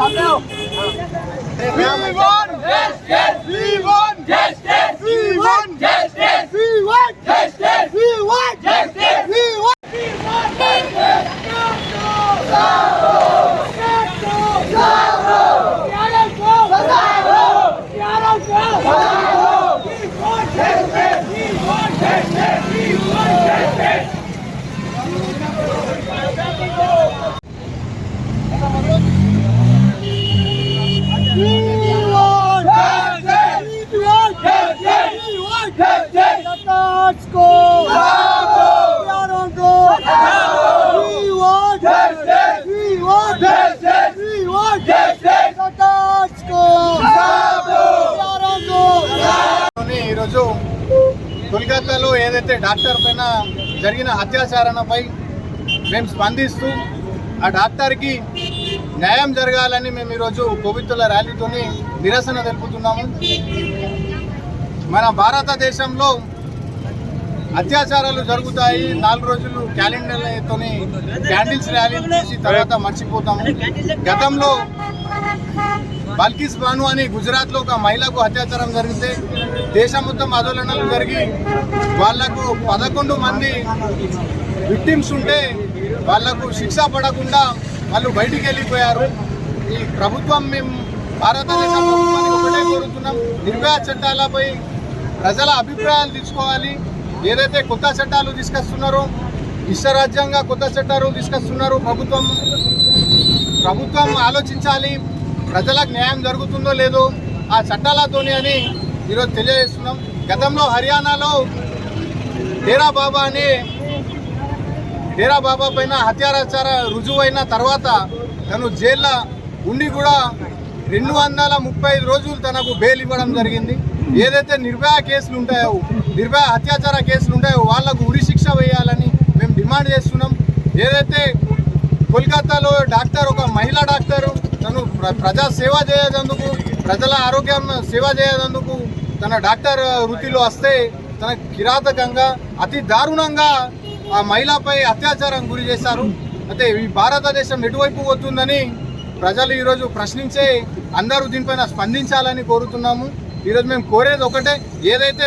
সামনেও We won! Yes, yes! We won! Yes, yes! We won! ఈరోజు కోల్కతాలో ఏదైతే డాక్టర్ పైన జరిగిన అత్యాచారణపై మేము స్పందిస్తూ ఆ డాక్టర్కి న్యాయం జరగాలని మేము ఈరోజు కోవిత్తుల ర్యాలీతోని నిరసన తెలుపుతున్నాము. మన భారతదేశంలో అత్యాచారాలు జరుగుతాయి. నాలుగు రోజులు క్యాలెండర్లతోని క్యాండిల్స్ ర్యాలీ చేసి తర్వాత మర్చిపోతాము. గతంలో బల్కిస్ బాను అని గుజరాత్లో ఒక మహిళకు అత్యాచారం జరిగితే దేశం మొత్తం ఆందోళనలు జరిగి వాళ్ళకు పదకొండు మంది విక్టిమ్స్ ఉంటే వాళ్ళకు శిక్ష పడకుండా వాళ్ళు బయటికి వెళ్ళిపోయారు. ఈ ప్రభుత్వం మేము భారతదేశం ప్రభుత్వానికి ఒకటే కోరుతున్నాం. నిర్భయ చట్టాలపై ప్రజల అభిప్రాయాలు తీసుకోవాలి. ఏదైతే కొత్త చట్టాలు తీసుకొస్తున్నారో ఇష్టరాజ్యంగా కొత్త చట్టాలు తీసుకొస్తున్నారు ప్రభుత్వం. ప్రభుత్వం ఆలోచించాలి. ప్రజలకు న్యాయం జరుగుతుందో లేదో ఆ చట్టాలతోని అని ఈరోజు తెలియజేస్తున్నాం. గతంలో హర్యానాలో డేరా బాబా అని డేరా బాబా పైన హత్యారాచార రుజువైన తర్వాత తను జైల్లో ఉండి కూడా రెండు వందల ముప్పై ఐదు రోజులు తనకు బెయిల్ ఇవ్వడం జరిగింది. ఏదైతే నిర్భయ కేసులు ఉంటాయో నిర్భయ అత్యాచార కేసులు ఉంటాయో వాళ్ళకు ఉరి శిక్ష వేయాలని మేము డిమాండ్ చేస్తున్నాం. ఏదైతే కోల్కతాలో డాక్టర్ ఒక మహిళా డాక్టర్ తను ప్రజా సేవ చేయనందుకు ప్రజల ఆరోగ్యం సేవ చేయనందుకు తన డాక్టర్ వృత్తిలో వస్తే తన కిరాతకంగా అతి దారుణంగా ఆ మహిళపై అత్యాచారం గురి చేశారు. అయితే ఈ భారతదేశం ఎటువైపు పోతుందని ప్రజలు ఈరోజు ప్రశ్నించే అందరూ దీనిపైన స్పందించాలని కోరుతున్నాము. ఈరోజు మేము కోరేది ఒకటే ఏదైతే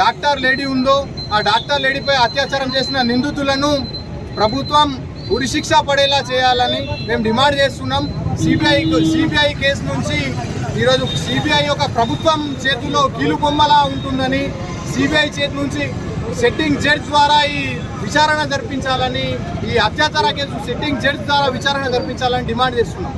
డాక్టర్ లేడీ ఉందో ఆ డాక్టర్ లేడీపై అత్యాచారం చేసిన నిందితులను ప్రభుత్వం ఉరిశిక్ష పడేలా చేయాలని మేము డిమాండ్ చేస్తున్నాం. సిబిఐ సిబిఐ కేసు నుంచి ఈరోజు సిబిఐ యొక్క ప్రభుత్వం చేతిలో కీలు బొమ్మలా ఉంటుందని సిబిఐ చేతి నుంచి సెట్టింగ్ జడ్జ్ ద్వారా ఈ విచారణ జరిపించాలని ఈ అత్యాచార కేసు సెట్టింగ్ జడ్జ్ ద్వారా విచారణ జరిపించాలని డిమాండ్ చేస్తున్నాం.